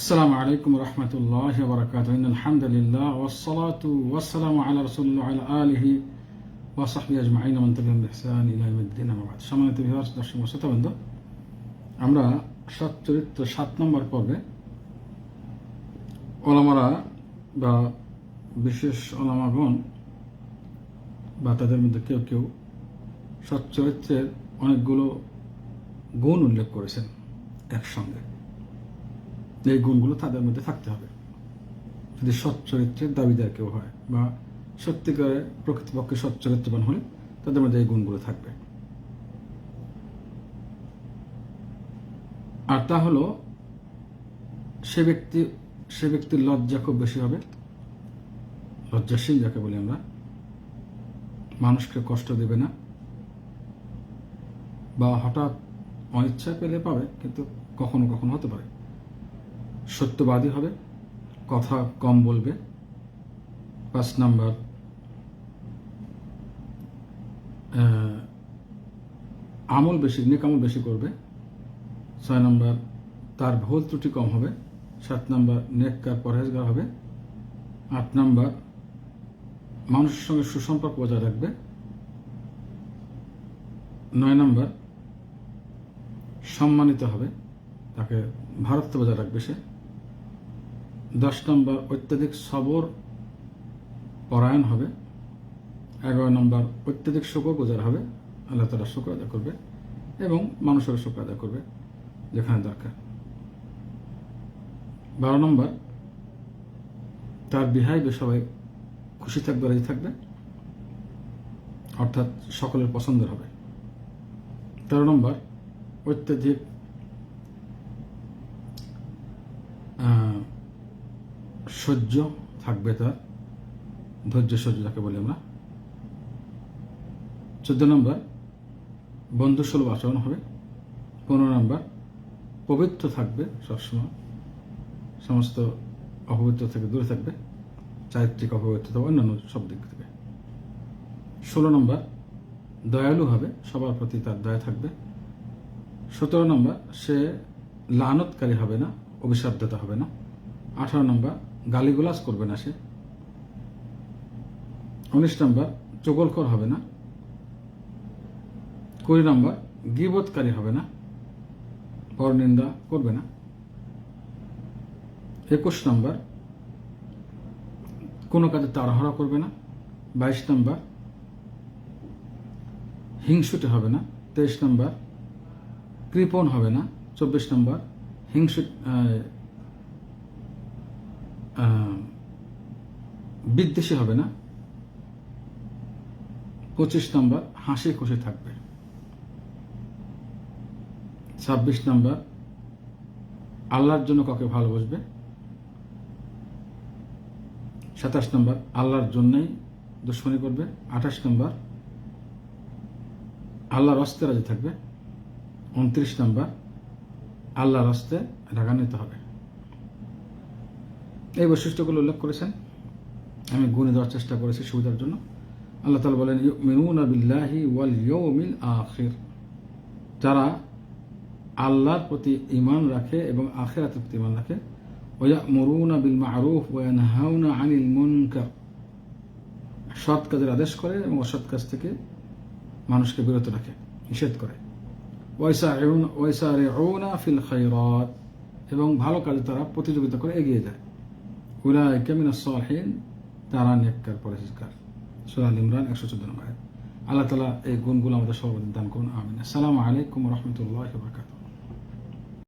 السلام عليكم ورحمة الله وبركاته إن الحمد لله والصلاة والسلام على رسول الله وعلى آله وصحبه أجمعين ومن تبعهم بإحسان إلى يوم الدين أما بعد সম্মানিত ভিউয়ার্স দর্শক ও শ্রোতাবৃন্দ আমরা সৎ চরিত্র সাত নম্বর পর্বে ওলামারা বা বিশেষ ওলামাগণ বা তাদের মধ্যে কেউ কেউ সৎ চরিত্রের অনেকগুলো গুণ উল্লেখ করেছেন একসঙ্গে এই গুণগুলো তাদের মধ্যে থাকতে হবে। যদি সৎ চরিত্রের দাবিদার কেউ হয় বা সত্যিকারে প্রকৃতপক্ষে সৎ চরিত্রবান হলে তাদের মধ্যে এই গুণগুলো থাকবে। আর তা হলো, সে ব্যক্তি, সে ব্যক্তির লজ্জা খুব বেশি হবে। লজ্জাশীল যাকে বলি আমরা। মানুষকে কষ্ট দেবে না। বা হঠাৎ অনিচ্ছা পেলে পাবে, কিন্তু কখনো কখনো হতে পারে। সত্যবাদী হবে, কথা কম বলবে। পাঁচ নাম্বার আমল বেশি, নেক আমল বেশি করবে। ছয় নম্বর তার ভুল ত্রুটি কম হবে। সাত নম্বর নেককার পরহেজগার হবে। আট নম্বর মানুষের সঙ্গে সুসম্পর্ক বজায় রাখবে। নয় নম্বর সম্মানিত হবে। তাকে ভারত বজায় রাখবে সে। দশ নম্বর অত্যাধিক সবর পরায়ণ হবে। এগারো নম্বর অত্যাধিক শুকর গুজার হবে। আল্লাহ তালা শুক্র আদায় করবে এবং মানুষের শুক্র আদায় করবে যেখানে দরকার। বারো নম্বর, তার বিহাইবে সবাই খুশি থাকবে, রাজি থাকবে। অর্থাৎ সকলের পছন্দের হবে। তেরো নম্বর, অত্যাধিক সহ্য থাকবে তার। ধৈর্য সহ্য যাকে বলি আমরা। চোদ্দ নম্বর বন্ধুসুলভ আচরণ হবে। পনেরো নম্বর, পবিত্র থাকবে সবসময়। সমস্ত অপবিত্র থেকে দূরে থাকবে। চারিত্রিক অপবিত্রতা অন্যান্য সব দিক থেকে। ষোলো নম্বর, দয়ালু হবে। সবার প্রতি তার দয়া থাকবে। সতেরো নম্বর, সে লানতকারী হবে না অভিশাব্দতা হবে না। আঠারো নম্বর গালিগুলাস করবে না সে। উনিশ নম্বর, চগলখর হবে না। কুড়ি নম্বর গিবতকারী হবে না। পরনিন্দা করবে না। একুশ নম্বর, কোনো কাজে তাড়াহড়া করবে না। বাইশ নম্বর, হিংসুটে হবে না। তেইশ নম্বর, কৃপণ হবে না। চব্বিশ নম্বর, হিংসু বিদ্বেষী হবে না। পঁচিশ নম্বর, হাসি খুশি থাকবে। ছাব্বিশ নম্বর, আল্লাহর জন্য কাউকে ভালোবাসবে। সাতাশ নম্বর, আল্লাহর জন্যই দুশ্মনী করবে। আঠাশ নম্বর, আল্লাহর রাস্তে রাজি থাকবে। উনত্রিশ নম্বর, আল্লাহর রাস্তে রাগান্বিত হবে। এই বৈশিষ্ট্যগুলো উল্লেখ করেছেন। আমি গুণে দেওয়ার চেষ্টা করেছি সুবিধার জন্য। আল্লাহ তালা বলেন মিনুন বিল্লাহি ওয়াল ইয়ৌমিল আখির। যারা আল্লাহর প্রতি ইমান রাখে এবং আখেরাতের প্রতি ইমান রাখে ওয়া মরুনা বিল মারুফ ওয়ানহাউনা আনিল মুনকার। সৎ কাজের আদেশ করে এবং অসৎ কাজ থেকে মানুষকে বিরত রাখে, নিষেধ করে। ওয়াইসারিউনা ফিল খায়রাত। এবং ভালো কাজে তারা প্রতিযোগিতা করে এগিয়ে যায়। উলাইকা মিনাস সালিহিন, তারা নেককার পরেজগার সূরা আল ইমরান 114 নম্বর আয়াত। আল্লাহ তাআলা এই গুণগুলো আমাদের সর্বদা দান করুন, আমিন। আসসালামু আলাইকুম ওয়া রাহমাতুল্লাহি ওয়া বারাকাতুহু।